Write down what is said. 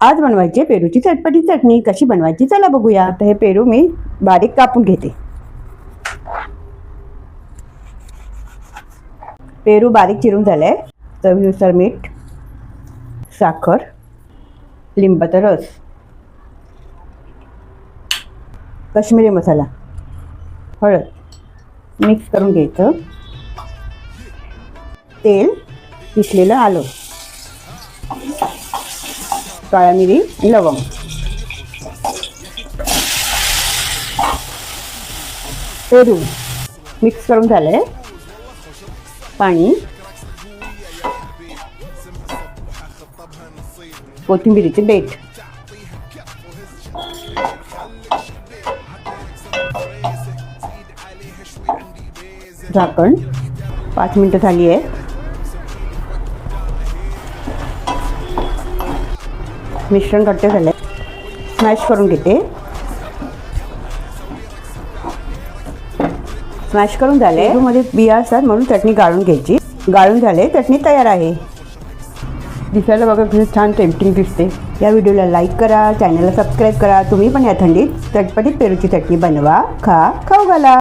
आज बनवायची आहे पेरूची चटपटी चटणी. कशी बनवायची चला बघूया. आता हे पेरू मी बारीक कापून घेते. पेरू बारीक चिरून झालाय. चवीनुसार मीठ साखर लिंबाचा रस काश्मीरी मसाला हळद मिक्स करून घ्यायचं. तेल पिसलेलं आलं. काळा मिरी लवंग. पेरू. मिक्स करून झालंय. पाणी. कोथिंबिरीचे देठ झाकण. पाच मिनटं झाली आहे. मिश्रण घट्ट झालं. स्मॅश करून घेते. स्मॅश करून झाले. मध्ये बिया असतात म्हणून चटणी गाळून घ्यायची. गाळून झाले चटणी तयार आहे. दिसायला बघा किती छान टेम्पटिंग दिसते. या व्हिडिओला लाईक करा चॅनलला सबस्क्राईब करा. तुम्ही पण या थंडीत चटपटीत पेरूची चटणी बनवा खा खाऊ घाला.